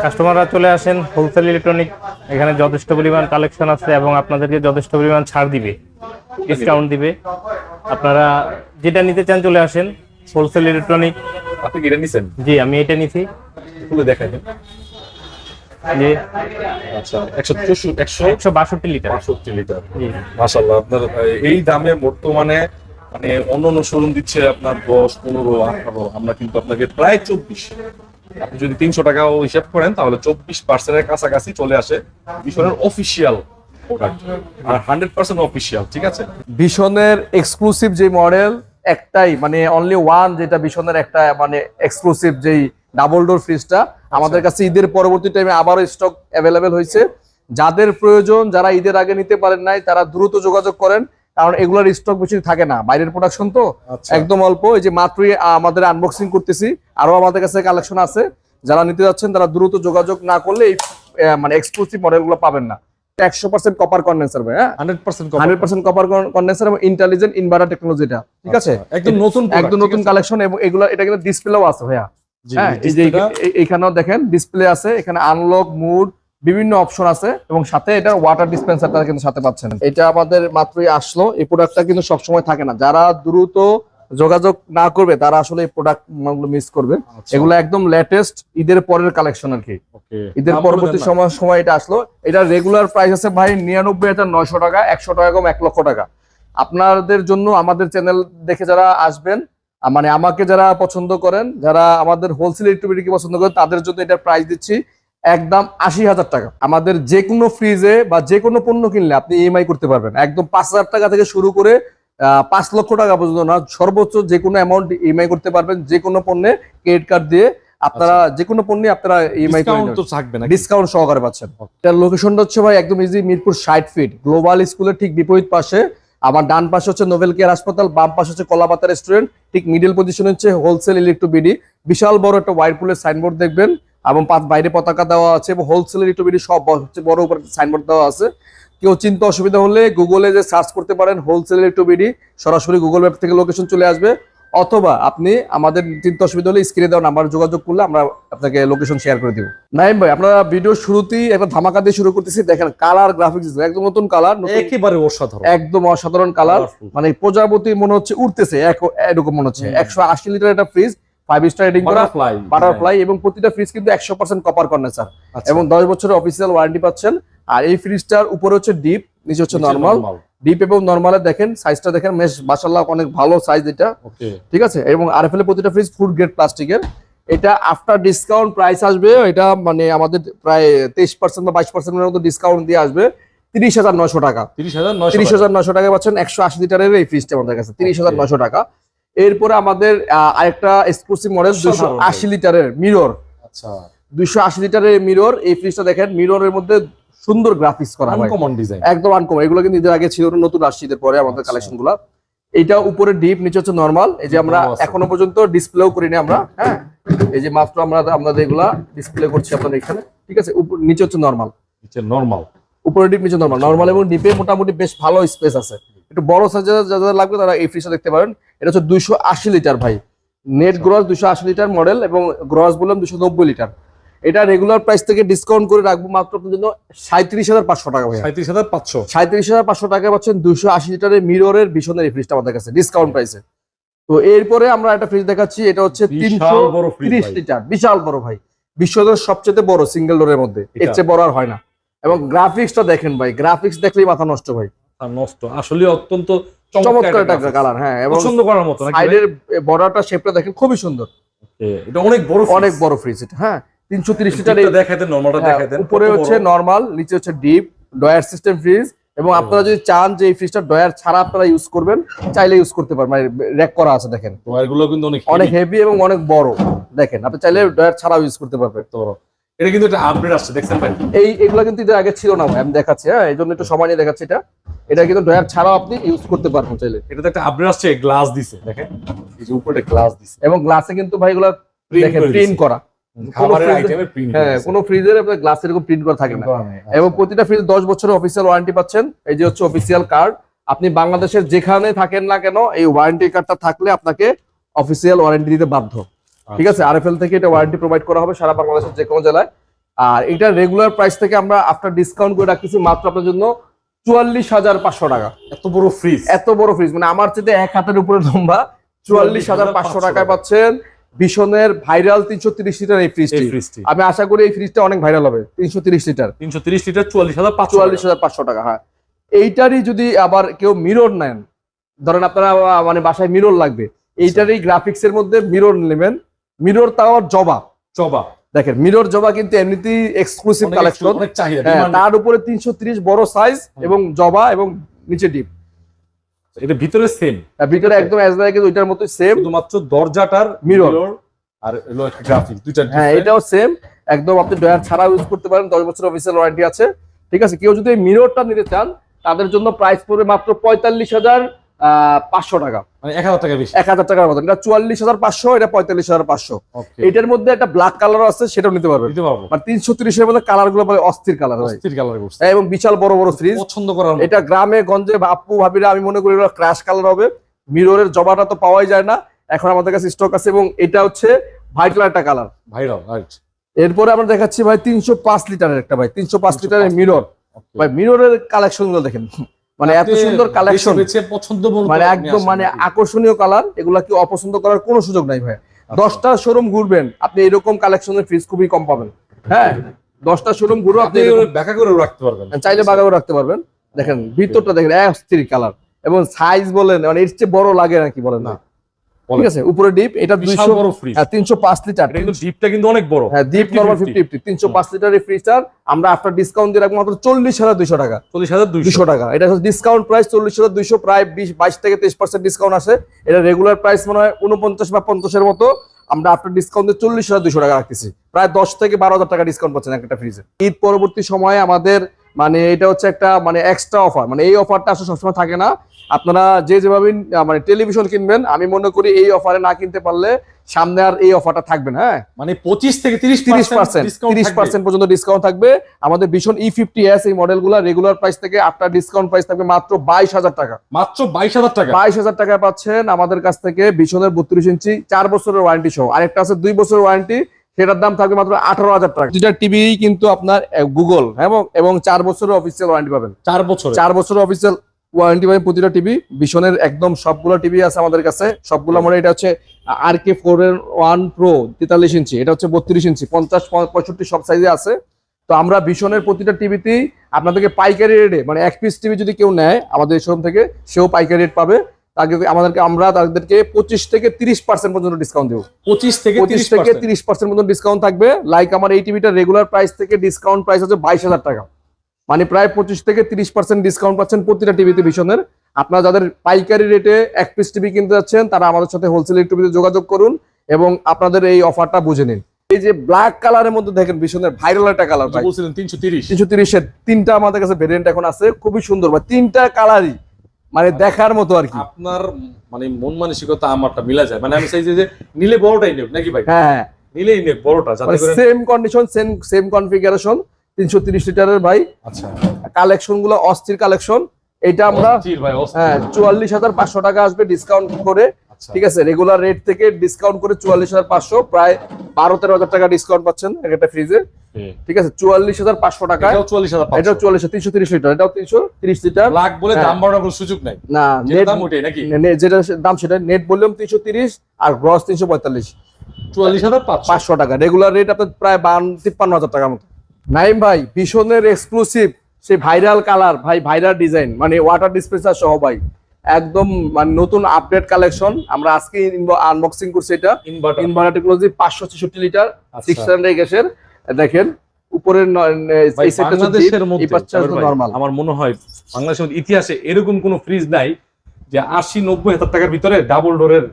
কাস্টমাররা চলে আসেন হোলসেল ইলেকট্রনিক এখানে যথেষ্ট পরিমাণ কালেকশন আছে এবং আপনাদেরকে যথেষ্ট পরিমাণ ছাড় দিবে ডিসকাউন্ট দিবে। আপনারা যেটা নিতে চান চলে আসেন হোলসেল ইলেকট্রনিক আপনি কি এটা নিছেন? জি আমি এটা নিছি। খুলে দেখাই যে আচ্ছা একশো চৌষট্টি একশো একশো বাষট্টি লিটার বাষট্টি লিটার জি। মাসাল্লাহ আপনার এই দামে বর্তমানে মানে অন্য অন্য শোরুম দিচ্ছে আপনার দশ পনেরো আঠারো আমরা কিন্তু আপনাকে প্রায় চব্বিশ। যদি তিনশো টাকা হিসাব করেন তাহলে চব্বিশ পার্সেন্টের কাছাকাছি চলে আসে মিশনের অফিসিয়াল প্রোডাক্ট আর হান্ড্রেড পার্সেন্ট অফিসিয়াল ঠিক আছে? ভীষণের এক্সক্লুসিভ যে মডেল একটাই মানে অনলি ওয়ান যেটা ভীষণের একটা মানে এক্সক্লুসিভ যেই ডাবল ডোর ফ্রিজটা আমাদের কাছে ঈদের পরবর্তী টাইমে আবারও স্টক অ্যাভেলেবেল হয়েছে। যাদের প্রয়োজন যারা ঈদের আগে নিতে পারেন নাই তারা দ্রুত যোগাযোগ করেন। কারণ এগুলোর স্টক বেশি থাকে না। বাইরের প্রোডাকশন তো আচ্ছা। একদম অল্প। এই যে মাত্রই আমাদের আনবক্সিং করতেছি। আরও আমাদের কাছে কালেকশন আছে। যারা নিতে যাচ্ছেন তারা দ্রুত যোগাযোগ না করলে এই মানে এক্সক্লুসিভ মডেলগুলো পাবেন না। একশো পার্সেন্ট কপার কন্ডেন্সার ভাই হ্যাঁ? হান্ড্রেড পার্সেন্ট কপার কন্ডেন্সার এবং ইন্টেলিজেন্ট ইনভার্টার টেকনোলজি এটা ঠিক আছে? আচ্ছা, একদম নতুন একদম নতুন কালেকশন এবং এগুলো এটা কিন্তু ডিসপ্লেও আছে ভাইয়া। হ্যাঁ দেখেন ডিসপ্লে আছে। এখানে আনলক মুড বিভিন্ন অপশন আছে এবং সাথে এটা ওয়াটার ডিসপেন্সারটা কিন্তু সাথে পাচ্ছেন। এটা আমাদের মাত্রই আসলো। এই প্রোডাক্টটা কিন্তু সবসময় থাকে না। যারা দ্রুত যোগাযোগ না করবে তারা আসলে এই প্রোডাক্ট মিস করবে। আচ্ছা, এগুলো একদম লেটেস্ট ঈদের পরের কালেকশন আর কি। ঈদের পরবর্তী সময় সময় এটা আসলো। এটা রেগুলার প্রাইস আছে ভাই নিরানব্বই হাজার নয়শো টাকা একশো টাকা কম এক লক্ষ টাকা। আপনাদের জন্য আমাদের চ্যানেল দেখে যারা আসবেন মানে আমাকে যারা পছন্দ করেন যারা আমাদের হোলসেল ইলেকট্রিবিটিকে পছন্দ করেন তাদের জন্য এটা প্রাইস দিচ্ছি। একদম আশি হাজার টাকা। আমাদের যে কোনো ফ্রিজে বা যে কোনো পণ্য কিনলে আপনি ইএমআই করতে পারবেন। একদম পাঁচ হাজার টাকা থেকে শুরু করে আহ, পাঁচ লক্ষ টাকা পর্যন্ত না সর্বোচ্চ যে কোনো অ্যামাউন্ট ইএমআই করতে পারবেন যে কোনো পণ্যে ক্রেডিট কার্ড দিয়ে আপনারা যে কোনো পণ্যে আপনারা ইএমআই থাকবে না ডিসকাউন্ট সহকারে পাচ্ছেন। এটার লোকেশনটা হচ্ছে ভাই একদম ইজি মিরপুর ষাট ফিট গ্লোবাল স্কুলের ঠিক বিপরীত পাশে। আমার ডান পাশে হচ্ছে নোভেল কেয়ার হাসপাতাল বাম পাশে হচ্ছে কলাপাতা রেস্টুরেন্ট ঠিক মিডল পজিশন হচ্ছে হোলসেল ইলেকট্রোবিডি বিশাল বড় একটা হোয়াইট পুলের সাইনবোর্ড দেখবেন। এবং পাঁচ বাইরে পতাকা দেওয়া আছে এবং হোলসেল ইলেকট্রোবিডি সব হচ্ছে বড় উপরে সাইনবোর্ড দেওয়া আছে। কেউ চিন্তা অসুবিধা হলে গুগলে যে সার্চ করতে পারেন হোলসেলের হোলসেল ইলেকট্রোবিডি সরাসরি গুগল ম্যাপ থেকে লোকেশন চলে আসবে। অথবা আপনি আমাদের চিন্তা অসুবিধা হলে স্ক্রিনে দেওয়া নাম্বার যোগাযোগ করলে আমরা আপনাকে লোকেশন শেয়ার করে দিব। নাইম ভাই আপনারা ভিডিও শুরুতেই একটা ধামাকা দিয়ে শুরু করতেছি। দেখেন কালার গ্রাফিক্স একদম নতুন কালার একেবারে অসাধারণ। একদম অসাধারণ কালার মানে প্রজাপতি মনে হচ্ছে উঠতেছে এরকম মনে হচ্ছে। একশো আশি লিটার একটা ফ্রিজ ফাইভ স্টার রেটিং করা বাটারফ্লাই বাটারফ্লাই এবং প্রতিটা ফ্রিজ কিন্তু একশো পার্সেন্ট কপার কন্ডেন্সার। এবং দশ বছরের অফিসিয়াল ওয়ারেন্টি পাচ্ছেন। আর এই ফ্রিজটার উপরে হচ্ছে ডিপ নিচে হচ্ছে নর্মাল ডিপ এবং নর্মালে দেখেন সাইজটা দেখেন বেশ মাসাল্লাহ অনেক ভালো সাইজ এটা। ঠিক আছে? এবং আরএফএল এর প্রতিটা ফ্রিজ ফুড গ্রেড প্লাস্টিকের। এটা আফটার ডিসকাউন্ট প্রাইস আসবে এটা মানে আমাদের প্রায় তেইশ পার্সেন্ট বা বাইশ পার্সেন্টের মতো ডিসকাউন্ট দিয়ে আসবে। তিরিশ হাজার নয়শো টাকা। তিরিশ হাজার নয়শো টাকা। পাচ্ছেন একশো আশি লিটারের এই ফ্রিজটা আমাদের কাছে। তিরিশ হাজার নয়শো টাকা। এরপরে আমাদের আরেকটা এক্সক্লুসিভ মডেল দুশো আশি লিটারের মিরর আচ্ছা। দুশো আশি লিটারের মিরর এই ফ্রিজটা দেখেন মিররের মধ্যে সুন্দর গ্রাফিক্স করা হয়। ডিজাইন একদম আনকম এগুলো কিন্তু ঈদের আগে ছিল নতুন আসছে ঈদের পরে আমাদের আচ্ছা। কালেকশনগুলা এটা উপরে ডিপ নিচে হচ্ছে নর্মাল এই যে আমরা এখনও পর্যন্ত ডিসপ্লেও করিনি আমরা হ্যাঁ? এই যে মাত্র আমরা আমাদের এগুলা ডিসপ্লে করছি আপনাদের এখানে ঠিক আছে? উপর নিচে হচ্ছে নর্মাল নিচে নরমাল উপরে ডিপ নিচে নর্মাল নর্মাল এবং ডিপে মোটামুটি বেশ ভালো স্পেস আছে। একটু বড় সাইজের যাদের লাগবে তারা এই ফ্রিজটা দেখতে পারেন। এটা হচ্ছে দুইশো আশি লিটার ভাই। নেট গ্রস দুশো আশি লিটার মডেল এবং গ্রস বললাম দুশো নব্বই লিটার। এটা রেগুলার প্রাইস থেকে ডিসকাউন্ট করে রাখব মাত্র আপনার জন্য সাঁত্রিশ হাজার পাঁচশো টাকা ভাই সাঁত্রিশ হাজার পাঁচশো? সাঁত্রিশ হাজার পাঁচশো টাকা পাচ্ছেন দুশো আশি লিটারের মিররের ভীষণের এই ফ্রিজটা আমাদের কাছে ডিসকাউন্ট প্রাইসে তো এরপরে আমরা একটা ফ্রিজ দেখাচ্ছি এটা হচ্ছে বিশাল তিনশো বড় তিরিশ লিটার বিশাল বড় ভাই। বিশ্বের সবচেয়ে বড় সিঙ্গেল ডোরের মধ্যে। এর চেয়ে বড় আর হয় না। এবং গ্রাফিক্সটা দেখেন ভাই গ্রাফিক্স দেখলেই মাথা নষ্ট ভাই। নষ্ট। আসলে অত্যন্ত চমৎকার একটা কালার হ্যাঁ এবং পছন্দ করার মতো সাইডের বর্ডারটা শেপটা দেখেন খুবই সুন্দর। এটা অনেক বড় অনেক বড় ফ্রিজ এটা হ্যাঁ তিনশো তিরিশ লিটার লিটার দেখাতেন নরমালটা দেখাতেন হ্যাঁ, উপরে হচ্ছে নরমাল নিচে হচ্ছে ডিপ ডয়ার সিস্টেম ফ্রিজ এবং আপনারা যদি চান যে এই ফ্রিজটা ডয়ার ছাড়া আপনারা ইউজ করবেন চাইলে ইউজ করতে পারবেন মানে র্যাক করা আছে দেখেন। কিন্তু অনেক অনেক হেভি এবং অনেক বড় দেখেন আপনি চাইলে ডয়ার ছাড়াও ইউজ করতে পারবেন। এটা কিন্তু একটা আপডেট আসছে দেখছেন ভাই? এই এগুলো কিন্তু এদের আগে ছিল না আমি দেখাচ্ছি হ্যাঁ? এই জন্য একটু সময় নিয়ে দেখাচ্ছি এটা। এটা কিন্তু ডয়ার ছাড়াও আপনি ইউজ করতে পারবেন চাইলে। এটাতে একটা আপডেট আসছে গ্লাস দিছে দেখেন। এই যে উপরে গ্লাস দিছে। এবং গ্লাসে কিন্তু ভাই এগুলো দেখেন প্রিন্ট করা। খাবারের আইটেমে প্রিন্ট হ্যাঁ কোনো ফ্রিজের আপনার গ্লাস এরকম প্রিন্ট করা থাকে না। এবং প্রতিটা ফ্রিজ দশ বছরের অফিসিয়াল ওয়ারেন্টি পাচ্ছেন। এই যে হচ্ছে অফিসিয়াল কার্ড আপনি বাংলাদেশের যেখানে থাকেন না কেন এই ওয়ারেন্টি কার্ডটা থাকলে আপনাকে অফিসিয়াল ওয়ারেন্টি দিতে বাধ্য। ঠিক আছে আরএফএল থেকে এটা ওয়ারেন্টি প্রোভাইড করা হবে সারা বাংলাদেশের যে কোনো জেলায়। আর এটা রেগুলার প্রাইস থেকে আমরা আফটার ডিসকাউন্ট করে রাখতেছি মাত্র আপনার জন্য চুয়াল্লিশ হাজার পাঁচশো টাকা। এত বড় ফ্রিজ এত বড় ফ্রিজ মানে আমার চেয়ে এক হাতের উপরে লম্বা। চুয়াল্লিশ হাজার পাঁচশো টাকায় পাচ্ছেন ভীষণের ভাইরাল তিনশো তিরিশ লিটার এই ফ্রিজটি আমি আশা করি এই ফ্রিজটা অনেক ভাইরাল হবে তিনশো তিরিশ লিটার। তিনশো তিরিশ লিটার চুয়াল্লিশ হাজার চুয়াল্লিশ হাজার পাঁচশো টাকা হ্যাঁ। এইটারই যদি আবার কেউ মিরর নেন ধরেন আপনারা মানে বাসায় মিরর লাগবে এইটারই গ্রাফিক্স এর মধ্যে মিরর নেবেন। মিরর তাও আবার জবা। দেখেন মিরর জবা কিন্তু এমনিতেই এক্সক্লুসিভ কালেকশন হ্যাঁ, তার উপরে তিনশো তিরিশ বড় সাইজ এবং জবা এবং নিচে ডিপ। এটা ভিতরে সেম ভিতরে একদম অ্যাজ লাইক ওইটার মতোই সেম শুধুমাত্র দরজাটার মিরর আর গ্রাফিক দুইটা হ্যাঁ এটাও সেম একদম আপনি ডয়ার ছাড়া ইউজ করতে পারেন দশ বছর অফিসিয়াল ওয়ারেন্টি আছে। ঠিক আছে কেউ যদি এই মিররটা নিতে চান তাদের জন্য প্রাইস পড়বে মাত্র পঁয়তাল্লিশ হাজার পাঁচশো টাকা। মানে এক হাজার টাকা বেশি। এক হাজার টাকার মতন। এটা চুয়াল্লিশ হাজার পাঁচশো এটা পঁয়তাল্লিশ হাজার পাঁচশো। এটার মধ্যে একটা ব্ল্যাক কালার আছে সেটাও নিতে পারবেন দিতে পারব। মানে তিনশো তিরিশের মধ্যে কালারগুলো অস্থির কালার অস্থির কালার এবং বিশাল বড় বড় ফ্রিজ পছন্দ করার এটা গ্রামে গঞ্জে আপু ভাবিরা আমি মনে করি ক্র্যাশ কালার হবে। মিররের জবাটা তো পাওয়াই যায় না। এখন আমাদের কাছে স্টক আছে এবং এটা হচ্ছে হোয়াইট কালার একটা কালার ভাইরাল রাইট এরপরে আমরা দেখাচ্ছি ভাই তিনশো পাঁচ লিটারের একটা ভাই। তিনশো পাঁচ লিটারের মিরর ভাই মিররের কালেকশনগুলো দেখেন। মানে এত সুন্দর কালেকশন পছন্দ মানে একদম মানে আকর্ষণীয় কালার এগুলা কি অপছন্দ করার কোনো সুযোগ নাই ভাই আচ্ছা। দশটা শোরুম ঘুরবেন আপনি এরকম কালেকশনের ফ্রিজ খুবই কম পাবেন। হ্যাঁ দশটা শোরুম ঘুরে আপনি ব্যাখ্যা করে রাখতে পারবেন। চাইলে বাগাও রাখতে পারবেন। দেখেন ভিতরটা দেখেন এক অস্থির কালার এবং সাইজ বলেন মানে এর চেয়ে বড় লাগে নাকি বলেন না। ঠিক আছে উপরে ডিপ এটা বড় ফ্রিজ পাঁচ লিটার কিন্তু ডিপটা কিন্তু অনেক বড় হ্যাঁ ডিপ 50, 50 লিটারের ফ্রিজটার আমরা আফটার ডিসকাউন্ট দিয়ে রাখব মাত্র টাকা। এটা হচ্ছে ডিসকাউন্ট প্রাইস প্রায় থেকে তেইশ পার্সেন্ট ডিসকাউন্ট আছে এটা রেগুলার প্রাইস মনে হয় উনপঞ্চাশ বা পঞ্চাশের মতো। আমরা আফটার ডিসকাউন্টে চল্লিশ হাজার দুশো টাকা রাখতেছি। প্রায় দশ থেকে বারো হাজার টাকা ডিসকাউন্ট পাচ্ছেন একটা ফ্রিজে ঈদ পরবর্তী সময়ে আমাদের মানে এটা হচ্ছে একটা মানে এক্সট্রা অফার মানে এই অফারটা আসলে সবসময় থাকে না। আপনারা যে যেভাবে মানে টেলিভিশন কিনবেন আমি মনে করি এই অফারে না কিনতে পারলে সামনে আর এই অফারটা থাকবে না হ্যাঁ? মানে পঁচিশ থেকে তিরিশ তিরিশ পার্সেন্ট তিরিশ পার্সেন্ট পর্যন্ত ডিসকাউন্ট থাকবে। আমাদের ভীষণ ই ফিফটি এস এই মডেলগুলো রেগুলার প্রাইস থেকে আফটার ডিসকাউন্ট প্রাইস থাকবে মাত্র বাইশ হাজার টাকা। মাত্র বাইশ হাজার টাকা। বাইশ হাজার টাকায় পাচ্ছেন আমাদের কাছ থেকে ভীষণের বত্রিশ ইঞ্চি চার বছরের ওয়ারেন্টি সহ। আরেকটা আছে দুই বছরের ওয়ারেন্টি সেটার দাম থাকবে মাত্র আঠারো হাজার টাকা। যেটা টিভি কিন্তু আপনার গুগল এবং এবং চার বছরের অফিসিয়াল ওয়ারেন্টি পাবেন। চার বছর চার বছরের অফিসিয়াল ওয়ারেন্টি পাবেন প্রতিটা টিভি ভীষণের একদম সবগুলো টিভি আছে আমাদের কাছে। সবগুলো মডেল এটা হচ্ছে আর কে ফোর এর ওয়ান প্রো তেতাল্লিশ ইঞ্চি। এটা হচ্ছে বত্রিশ ইঞ্চি পঞ্চাশ পঁয়ষট্টি সব সাইজে আছে। তো আমরা ভীষণের প্রতিটা টিভিতেই আপনাদেরকে পাইকারি রেটে মানে এক পিস টিভি যদি কেউ নেয় আমাদের শোরুম থেকে সেও পাইকারি রেট পাবে। তাকে আমাদেরকে আমরা তাদেরকে পঁচিশ থেকে তিরিশ পার্সেন্ট পর্যন্ত ডিসকাউন্ট দেবো। পঁচিশ থেকে পঁচিশ তিরিশ থেকে তিরিশ পার্সেন্ট পর্যন্ত ডিসকাউন্ট থাকবে। লাইক আমার এই টিভিটা রেগুলার প্রাইস থেকে ডিসকাউন্ট প্রাইস হচ্ছে বাইশ হাজার টাকা। মানে প্রায় পঁচিশ থেকে তিরিশ পার্সেন্ট ডিসকাউন্ট পাচ্ছেন প্রতিটা টিভিতে ভীষণের। আপনারা যাদের পাইকারি রেটে এক পিস টিভি কিনতে যাচ্ছেন তারা আমাদের সাথে হোলসেল টিভিতে যোগাযোগ করুন এবং আপনাদের এই অফারটা বুঝে নিন। এই যে ব্ল্যাক কালারের মধ্যে দেখেন ভীষণের ভাইরাল একটা কালার ভাই। বলছিলেন তিনশো তিরিশ। তিনশো তিরিশের তিনটা আমাদের কাছে ভেরিয়েন্ট এখন আছে খুবই সুন্দর ভাই। তিনটা কালারই মানে দেখার মতো আর কি। আপনার মানে মন মানসিকতা আমারটা মিলা যায়। মানে আমি চাইছি যে নিলে বড়টাই নেব নাকি ভাই? হ্যাঁ হ্যাঁ। নিলেই নেব বড়টা same condition same same configuration তিনশো তিরিশ লিটারের ভাই। আচ্ছা। কালেকশনগুলো অস্থির কালেকশন এটা আমরা। হ্যাঁ চুয়াল্লিশ হাজার পাঁচশো টাকা আসবে ডিসকাউন্ট করে। আচ্ছা। ঠিক আছে রেগুলার রেট থেকে ডিসকাউন্ট করে চুয়াল্লিশ হাজার পাঁচশো প্রায় বারো তেরো হাজার টাকা ডিসকাউন্ট পাচ্ছেন একটা ফ্রিজে ঠিক আছে চুয়াল্লিশ হাজার পাঁচশো টাকা। চুয়াল্লিশ হাজার এটা চুয়াল্লিশ তিনশো তিরিশ লিটার এটাও তিনশো তিরিশ লিটার। লাখ বলে হ্যাঁ। দাম বাড়ানোর সুযোগ নাই। না নেট নাকি? যেটা দাম সেটা নেট ভলিউম তিনশো তিরিশ আর গ্রস তিনশো পঁয়তাল্লিশ। চুয়াল্লিশ হাজার পাঁচশো। পাঁচশো টাকা। রেগুলার রেট আপনার প্রায় বান তিপ্পান্ন হাজার টাকার মতো। নাইম ভাই ভীষণের এক্সক্লুসিভ সেই ভাইরাল কালার ভাই ভাইরাল ডিজাইন মানে ওয়াটার ডিসপেন্সার সহ ভাই। একদম মানে নতুন আপডেট কালেকশন আমরা আজকে আনবক্সিং করছি এটা। ইনভার্টার টেকনোলজি পাঁচশো ছেষট্টি লিটার। সিক্স হান্ড্রেড গ্যাসের দেখেন উপরের বাংলাদেশের মধ্যে নর্মাল আমার মনে হয় বাংলাদেশের ইতিহাসে এরকম কোন ফ্রিজ নাই যে আশি নব্বই হাজার টাকার ভিতরে ডাবল ডোরের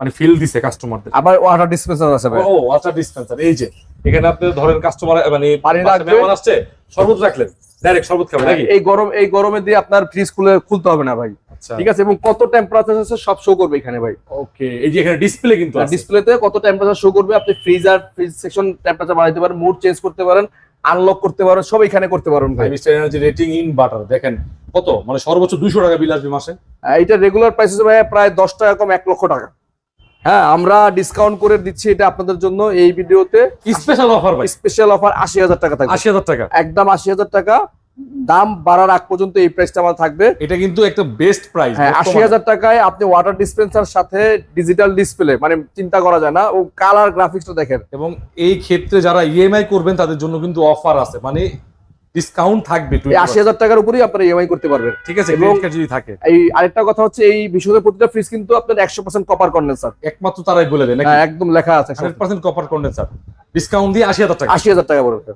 মানে ফিল দিছে কাস্টমারদের আবার ওয়াটার ডিসপেন্সার আছে ভাই। ও ওয়াটার ডিসপেন্সার এই যে এখানে আপনি ধরেন কাস্টমার মানে পানি রাখবে। মেহমান আসছে শরবত রাখলেন। ডাইরেক্ট শরবত খাবে নাকি? এই গরম এই গরমে দিয়ে আপনার ফ্রিজ খুলে খুলতে হবে না ভাই। আচ্ছা। ঠিক আছে এবং কত টেম্পারেচার আছে সব শো করবে এখানে ভাই। ওকে এই যে এখানে ডিসপ্লে কিন্তু আছে। ডিসপ্লেতে কত টেম্পারেচার শো করবে আপনি ফ্রিজার ফ্রিজ সেকশন টেম্পারেচার বাড়াইতে পারেন মুড চেঞ্জ করতে পারেন আনলক করতে পারেন সব এখানে করতে পারেন ভাই। Mister energy rating in butter দেখেন কত? মানে সর্বোচ্চ দুইশো টাকা বিল আসবে মাসে। এটা রেগুলার প্রাইস ভাই প্রায় দশ টাকা কম এক লক্ষ টাকা। হ্যাঁ আমরা ডিসকাউন্ট করে দিচ্ছি এটা আপনাদের জন্য এই ভিডিওতে। স্পেশাল অফার স্পেশাল অফার আশি হাজার টাকা থাকবে। আশি হাজার টাকা। একদম আশি হাজার টাকা। দাম বাড়ার আগ পর্যন্ত এই প্রাইসটা আমার থাকবে। এটা কিন্তু একটা বেস্ট প্রাইস হ্যাঁ আশি হাজার টাকায় আপনি ওয়াটার ডিসপেন্সার সাথে ডিজিটাল ডিসপ্লে মানে চিন্তা করা যায় না। ও কালার গ্রাফিক্সটা দেখেন। এবং এই ক্ষেত্রে যারা ইএমআই করবেন তাদের জন্য কিন্তু অফার আছে। মানে ডিসকাউন্ট থাকবে আশি হাজার টাকার উপরেই আপনারা ইএমআই করতে পারবেন। ঠিক আছে যদি থাকে। এই আরেকটা কথা হচ্ছে এই বিশুদ্ধ প্রতিটা ফ্রিজ কিন্তু আপনার একশো পার্সেন্ট কপার কন্ডেন্সার একমাত্র তারাই বলে দেয় হ্যাঁ একদম লেখা আছে hundred percent copper condenser discount দিয়ে আশি হাজার টাকা। আশি হাজার টাকা পড়বে